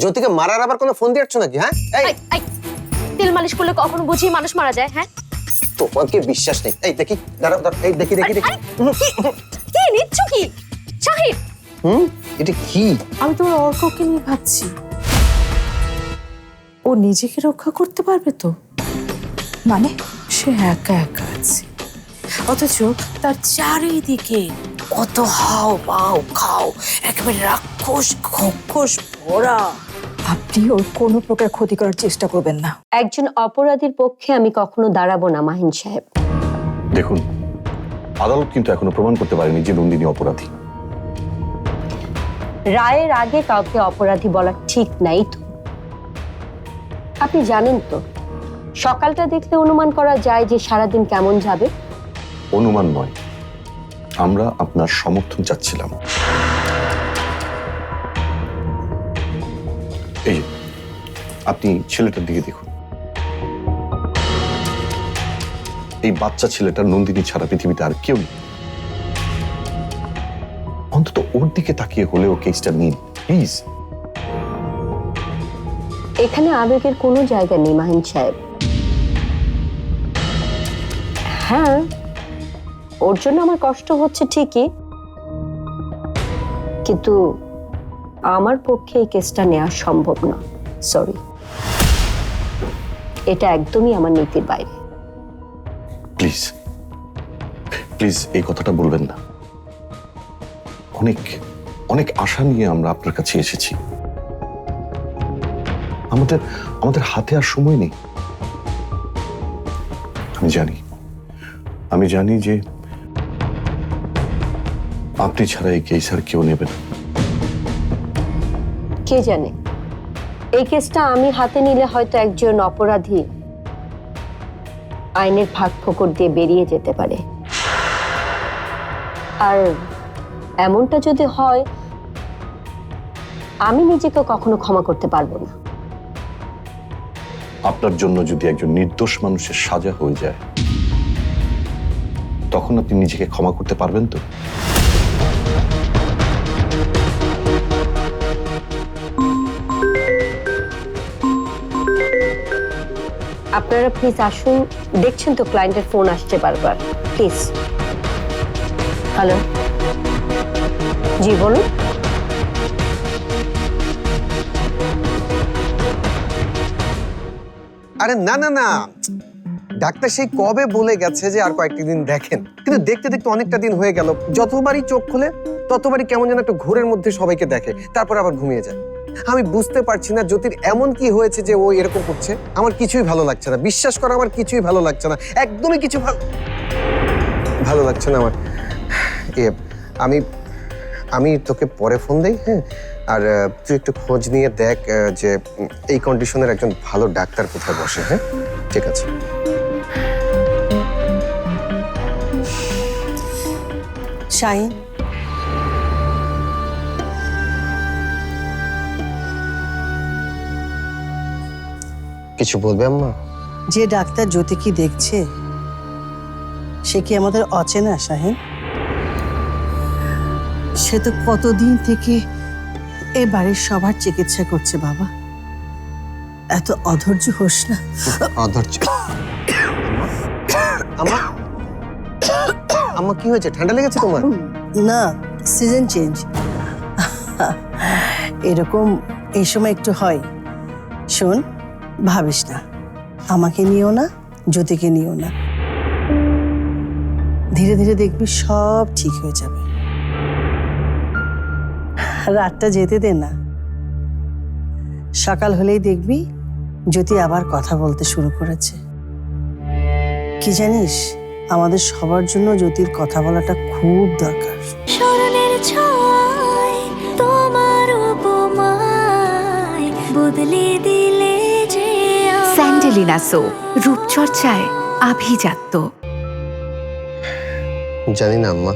জ্যোতিকে মারার আবার কোনো ফোন দিচ্ছ নাকি হ্যাঁ? এই! তেল মালিশ করলে কখনো বুঝি মানুষ মারা যায় হ্যাঁ? তোমাকে বিশ্বাস নেই। এই দেখি দাঁড়াও দাঁড়াও এই দেখি দেখি দেখি। কি- নিচ্ছ কি? শাহিদ হুম? এটা কি? আমি তোমার অর্ককে নিয়ে ভাবছি। ও নিজেকে রক্ষা করতে পারবে তো? মানে সে একা একা আছে। অথচ তার চারিদিকে কত হাও পাও খাও একেবারে রাক্ষস খক্ষস ভরা। আপনি ওর কোনো প্রকার ক্ষতি করার চেষ্টা করবেন না। একজন অপরাধীর পক্ষে আমি কখনো দাঁড়াবো না মাহিন সাহেব। দেখুন আদালত কিন্তু এখনও প্রমাণ করতে পারেনি যে নন্দিনী অপরাধী। রায়ের আগে কাউকে অপরাধী বলা ঠিক নাই তো। আপনি জানেন তো সকালটা দেখলে অনুমান করা যায় যে সারাদিন কেমন যাবে। অনুমান নয় আমরা আপনার সমর্থন চাচ্ছিলাম। এই যে, আপনি ছেলেটার দিকে দেখুন। এই বাচ্চা ছেলেটার নন্দিনী ছাড়া পৃথিবীতে আর কেউ নেই। অন্তত ওর দিকে তাকিয়ে হলেও কেসটা নিন প্লিজ এখানে আবেগের কোনো জায়গা নেই মাহিন সাহেব। হ্যাঁ ওর জন্য আমার কষ্ট হচ্ছে ঠিকই। কিন্তু আমার পক্ষে এই কেসটা নেওয়া সম্ভব না। সরি এটা একদমই আমার নীতির বাইরে। প্লিজ প্লিজ এই কথাটা বলবেন না। অনেক অনেক আশা নিয়ে আমরা আপনার কাছে এসেছি। আমাদের আমাদের হাতে আর সময় নেই। আমি জানি। আমি জানি যে আপনি ছাড়া এই কেস আর কেউ নেবে না। কে জানে? এই কেসটা আমি হাতে নিলে হয়তো একজন অপরাধী আইনের ফাঁক ফোকর দিয়ে বেরিয়ে যেতে পারে। আর এমনটা যদি হয়, আমি নিজেকে কখনো ক্ষমা করতে পারব না। আপনার জন্য যদি একজন নির্দোষ মানুষের সাজা হয়ে যায়, তখন আপনি নিজেকে ক্ষমা করতে পারবেন তো? আপনারা প্লিজ আসুন। দেখছেন তো ক্লায়েন্টের ফোন আসছে বারবার। প্লিজ হ্যালো জি, বলুন। আরে না না না। ডাক্তার সেই কবে বলে গেছে যে আর কয়েকটি দিন দেখেন? কিন্তু দেখতে দেখতে অনেকটা দিন হয়ে গেল। যতবারই চোখ খুলে, ততবারই কেমন যেন একটা ঘোরের মধ্যে সবাইকে দেখে। তারপর আবার ঘুমিয়ে যায়। আমি বুঝতে পারছি না জ্যোতির এমন কি হয়েছে যে ও এরকম করছে। আমার কিছুই ভালো লাগছে না। বিশ্বাস করো, আমার কিছুই ভালো লাগছে না। একদমই কিছু ভালো ভালো লাগছে না আমার। এ, আমি আমি তোকে পরে ফোন দেই হ্যাঁ? আর তুই একটু খোঁজ নিয়ে দেখ যে এই কন্ডিশনের একজন ভালো ডাক্তার কোথায় বসে হ্যাঁ? ঠিক আছে। শাহিন কিছু বলবে আম্মা? যে ডাক্তার জ্যোতি কি দেখছে সে কি আমাদের অচেনা শাহিন? সে তো কতদিন থেকে এ বাড়ির সবার চিকিৎসা করছে বাবা। এত অধৈর্য হোস না। অধৈর্য। আম্মা আম্মা কি হয়েছে? ঠান্ডা লেগেছে তোমার? না সিজন চেঞ্জ। এরকম এই সময় একটু হয়। শোন ভাবিস না। আমাকে নিও না, জ্যোতিকে নিও না। ধীরে ধীরে দেখবি সব ঠিক হয়ে যাবে। রাতটা যেতে দে না। সকাল হলেই দেখবি জ্যোতি আবার কথা বলতে শুরু করেছে। কি জানিস, আমাদের সবার জন্য জ্যোতির কথা বলাটা খুব দরকার। আমায়। সো রূপচর্চায় আভিজাত্য। জানি না, আম্মা।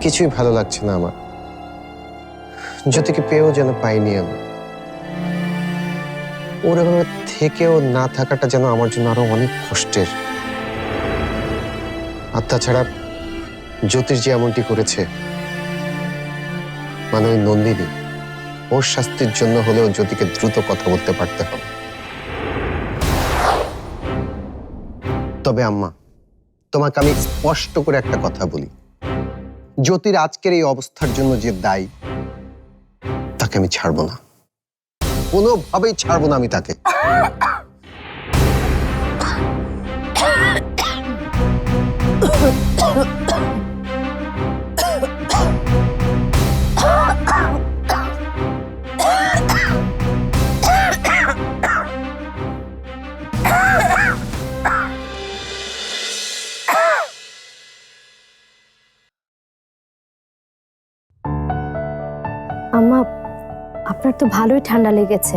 কিছুই ভালো লাগছে না আমার। জ্যোতিকে পেয়েও যেন পাইনি আমি। ওর এভাবে থেকেও না থাকাটা যেন আমার জন্য আরও অনেক কষ্টের। আর তাছাড়া জ্যোতির যে এমনটি করেছে মানে ওই নন্দিনী ওর শাস্তির জন্য হলেও জ্যোতিকে দ্রুত কথা বলতে পারতে হবে। তবে আম্মা, তোমাকে আমি স্পষ্ট করে একটা কথা বলি। জ্যোতির আজকের এই অবস্থার জন্য যে দায়ী, তাকে আমি ছাড়বো না। কোনোভাবেই ছাড়বো না আমি তাকে। আম্মা তো ভালোই ঠান্ডা লেগেছে।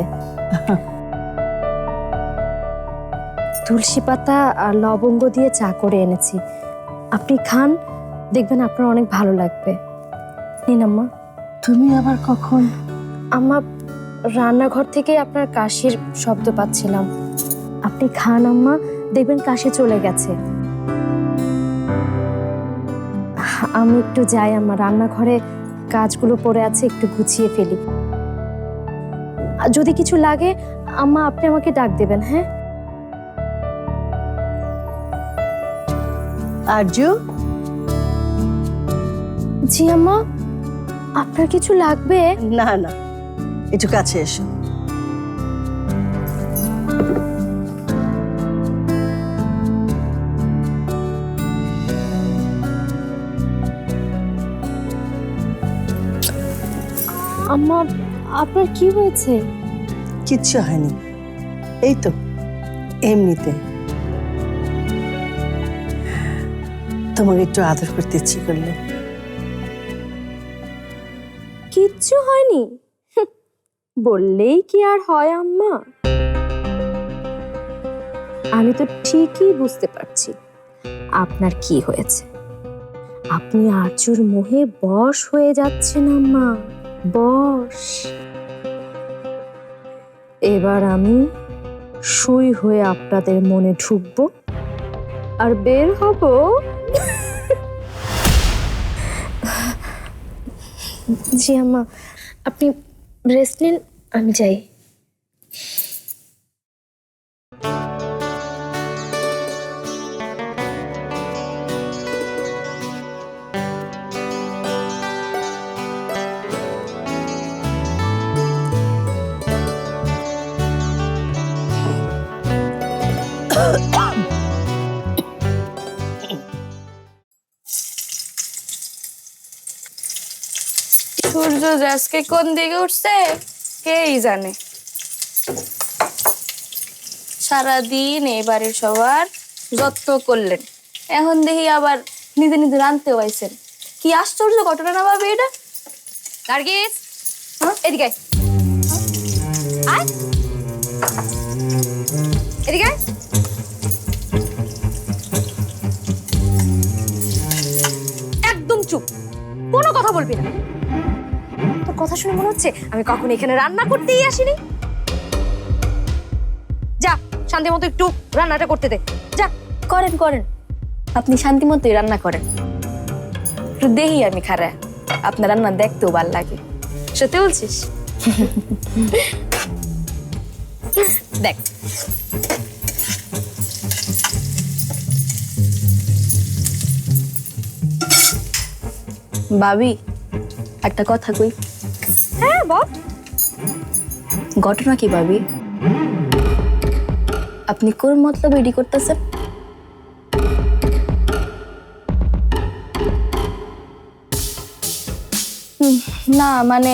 তুলসী পাতা আর লবঙ্গ দিয়ে চা করে এনেছি। আপনি খান দেখবেন আপনার অনেক ভালো লাগবে। নিন আম্মা। তুমি আবার কখন? আম্মা রান্নাঘর থেকে আপনার কাশির শব্দ পাচ্ছিলাম। আপনি খান আম্মা দেখবেন কাশি চলে গেছে। আমি একটু যাই আম্মা রান্নাঘরে কাজগুলো পড়ে আছে একটু গুছিয়ে ফেলি। যদি কিছু লাগে আম্মা আপনি আমাকে ডাক দেবেন হ্যাঁ? আরজু? জি আম্মা। আপনার কিছু লাগবে? না না। একটু কাছে এসো। আম্মা আপনার কি হয়েছে? কিচ্ছু হয়নি। এই তো এমনিতে। তোমাকে একটু আদর করতে ইচ্ছে করল। কিচ্ছু হয়নি? বললেই কি আর হয় আম্মা? আমি তো ঠিকই বুঝতে পারছি আপনার কি হয়েছে। আপনি আর্যুর মোহে বশ হয়ে যাচ্ছেন আম্মা। বশ এবার আমি সুই হয়ে আপনাদের মনে ঢুকব আর বের হব। জি, আম্মা। আপনি রেস্ট নিন, আমি যাই। সূর্য কোন দিকে উঠছে? কেই জানে? সারাদিন এই বাড়ির সবার যত্ন করলেন। এখন দেখি আবার নিজে নিজে রানতে পাইছেন কি আশ্চর্য ঘটনা না ভাবে এটা? নার্গিস? এদিকে আয়। আয়। এদিকে শুনে মনে হচ্ছে আমি কখন এখানে রান্না করতেই আসিনি। যা শান্তি মতো একটু রান্নাটা করতে দে। যা, করেন করেন। আপনি শান্তি মতোই রান্না করেন। একটু দেখি আমি খারা। আপনার রান্না দেখতেও ভালো লাগে। সত্যি বলছিস? দেখ। ভাবি, একটা কথা কই? হ্যাঁ বল। ঘটনা কি ভাবি? আপনি কোন মতলব এডি করতেছেন? না মানে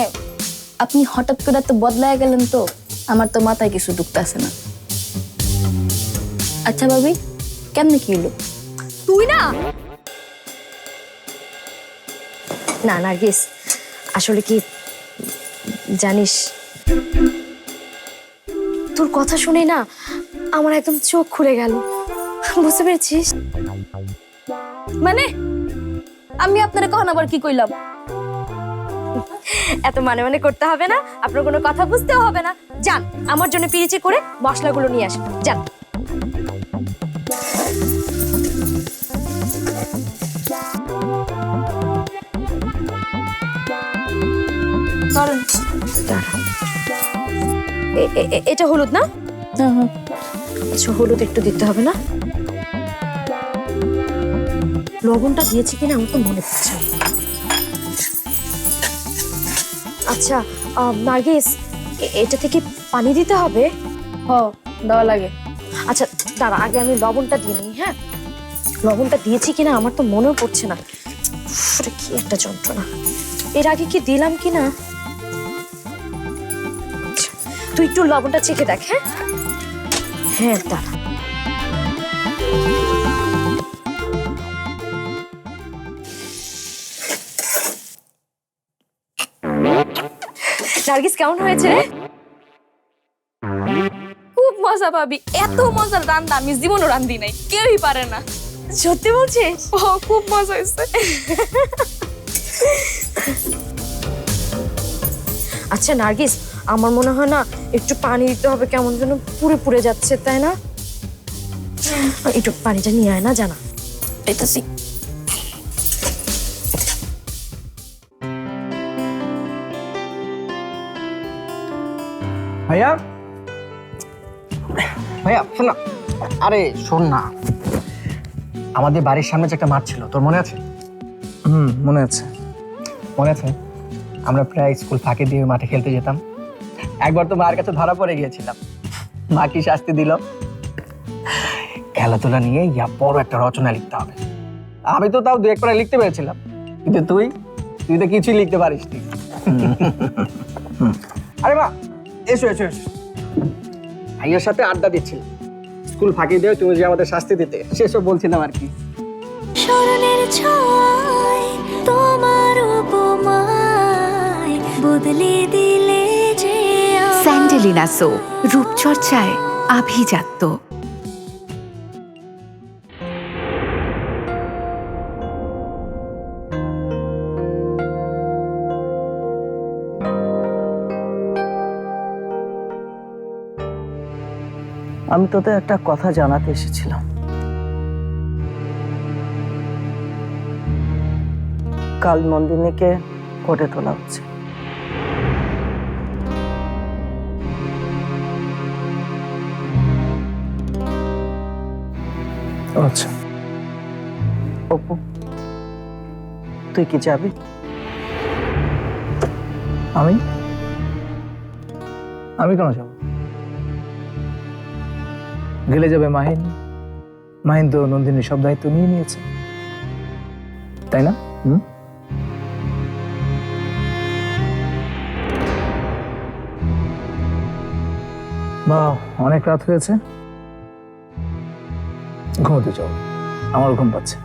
আপনি হঠাৎ করে তো বদলায় গেলেন তো আমার তো মাথায় কিছু ঢুকতেছে না। আচ্ছা ভাবি কেমনে কি হলো? তুই না? না নার্গিস আসলে কি জানিস। তোর কথা শুনে না আমার একদম চোখ খুলে গেল। বুঝতে পেরেছিস? মানে? আমি আপনারা কখন আবার কি কইলাম? এত মানে মানে করতে হবে না, আপনার কোনো কথা বুঝতেও হবে না। যান, আমার জন্য পিরিচি করে মশলাগুলো নিয়ে আসুন। যান। এটা হলুদ না? আচ্ছা হলুদ একটু দিতে হবে না? লবণটা দিয়েছি কিনা আমার তো মনে পড়ছে আচ্ছা নার্গিস এটা থেকে পানি দিতে হবে? হ দেওয়া লাগে। আচ্ছা দাঁড়া আগে আমি লবণটা দিয়ে নিই হ্যাঁ? লবণটা দিয়েছি কিনা আমার তো মনেও পড়ছে না। কি একটা যন্ত্রণা। এর আগে কি দিলাম কিনা? তুই একটু লবণটা চেখে দেখ হ্যাঁ? হ্যাঁ দাঁড়া। নার্গিস কেমন হয়েছে খুব মজা পাবি। এত মজার রান্না আমি জীবনও রান্ধি নাই কেউই পারে না। সত্যি বলছিস? ও খুব মজা হয়েছে। আচ্ছা নার্গিস আমার মনে হয় না একটু পানি দিতে হবে কেমন যেন পুড়ে পুড়ে যাচ্ছে তাই না? একটু পানিটা নিয়ে আয় না জানা। এটাছি ভাইয়া? ভাইয়া শোন না। আরে শোন না। আমাদের বাড়ির সামনে যে একটা মাঠ ছিল তোর মনে আছে? হুম মনে আছে। মনে আছে? আমরা প্রায় স্কুল ফাঁকে দিয়ে মাঠে খেলতে যেতাম। একবার তো মায়ের কাছে ধরা পড়ে গিয়েছিলাম। মা কি শাস্তি দিল? খেলাধুলা নিয়ে ইয়া বড় একটা রচনা লিখতে হবে। আমি তো তাও দু এক লিখতে পেরেছিলাম। কিন্তু তুই তুই তো কিছুই লিখতে পারিস নি আরে মা, এসো এসো এসো। ভাইয়ের সাথে আড্ডা দিচ্ছিল স্কুল ফাঁকি দিয়ে তুমি যে আমাদের শাস্তি দিতে, সেসব বলছিলাম আর কি। স্মরণের ছয় তোমার উপমায় বদলে দিলে। স্যান্ডেলিনা সো, রূপচর্চায় আভিজাত্য। আমি তোদের একটা কথা জানাতে এসেছিলাম। কাল নন্দিনীকে কোর্টে তোলা হচ্ছে। আচ্ছা। অপু তুই কি যাবি? আমি? আমি কেন যাব? গেলে যাবে মাহিন। মাহিন তো নন্দিনীর সব দায়িত্ব নিয়ে নিয়েছে। তাই না? হুম? বা অনেক রাত হয়েছে। ঘুমোতে যাও। আমার ঘুম পাচ্ছে।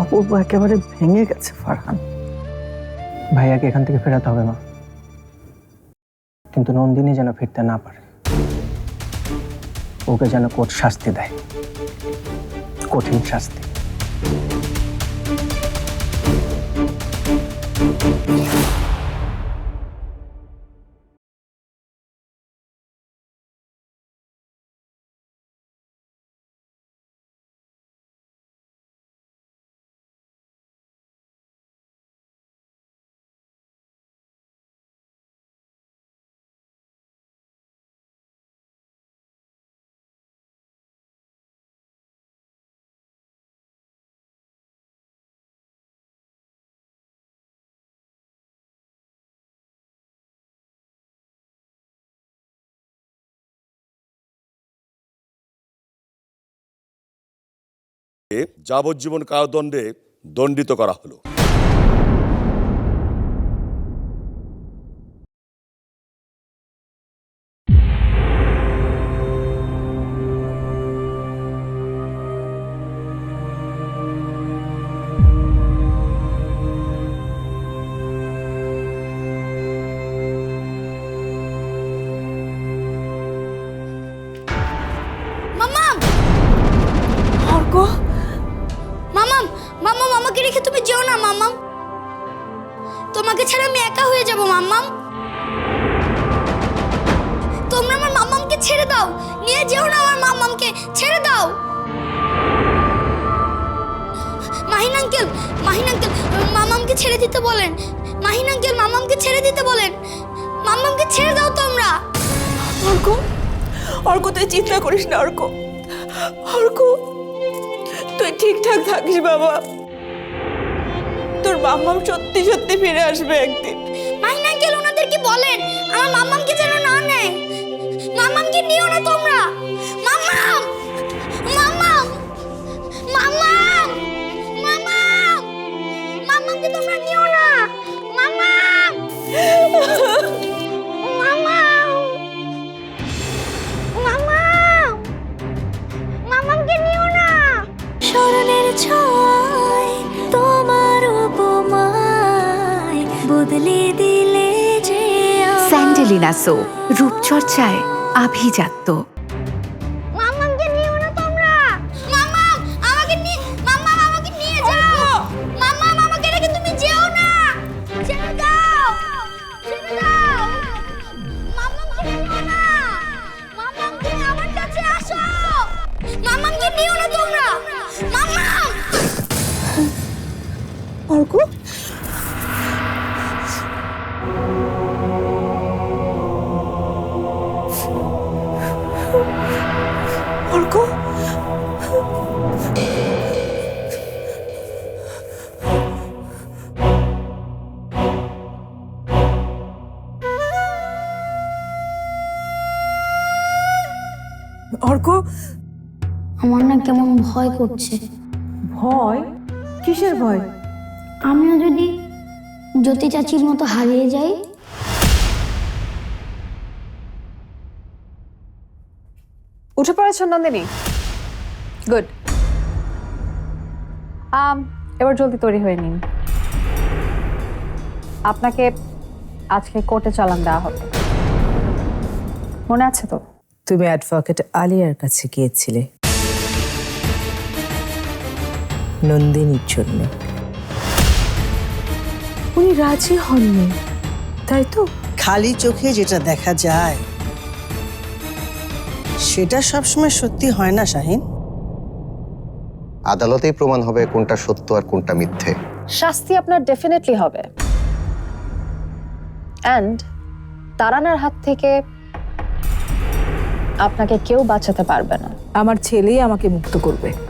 অপূর্ব একেবারে ভেঙে গেছে ফারহান। ভাইয়াকে এখান থেকে ফেরাতে হবে মা। কিন্তু নন্দিনী যেন ফিরতে না পারে। ওকে যেন কোর্ট শাস্তি দেয়। কঠিন শাস্তি। Thank you. যাবজ্জীবন কারাদণ্ডে দণ্ডিত করা হলো। আঙ্কেল মাহিন আঙ্কেল মামামকে ছেড়ে দিতে বলেন। মাহিন আঙ্কেল মামামকে ছেড়ে দিতে বলেন। মামামকে ছেড়ে দাও তোমরা। অর্ক অর্ক তুই চিন্তা করিস না অর্ক। অর্ক তুই ঠিকঠাক থাকিস বাবা। তোর মাম্মাম সত্যি সত্যি ফিরে আসবে একদিন। মাহিন আঙ্কেল ওনাদেরকে বলেন? আমার মামামকে যেন না নেয়। মামামকে নিও না তোমরা। রূপচর্চায় আভিজাত্য। আমার না কেমন ভয় করছে। ভয়? কিসের ভয়? আমিও যদি জ্যোতি চাচির মতো হারিয়ে যাই। উঠে পড়েছ নন্দিনী? গুড আম এবার জলদি তৈরি হয়ে নিন। আপনাকে আজকে কোর্টে চালান দেওয়া হবে। মনে আছে তো? তুমি অ্যাডভোকেট আলিয়ার কাছে গিয়েছিলে। নন্দিনীর জন্য। উনি রাজি হননি তাই তো? খালি চোখে যেটা দেখা যায় সেটা সবসময় সত্যি হয় না শাহিন? আদালতেই প্রমাণ হবে কোনটা সত্য আর কোনটা মিথ্যে। শাস্তি আপনার ডেফিনেটলি হবে। অ্যান্ড তারানার হাত থেকে আপনাকে কেউ বাঁচাতে পারবে না। আমার ছেলেই আমাকে মুক্ত করবে।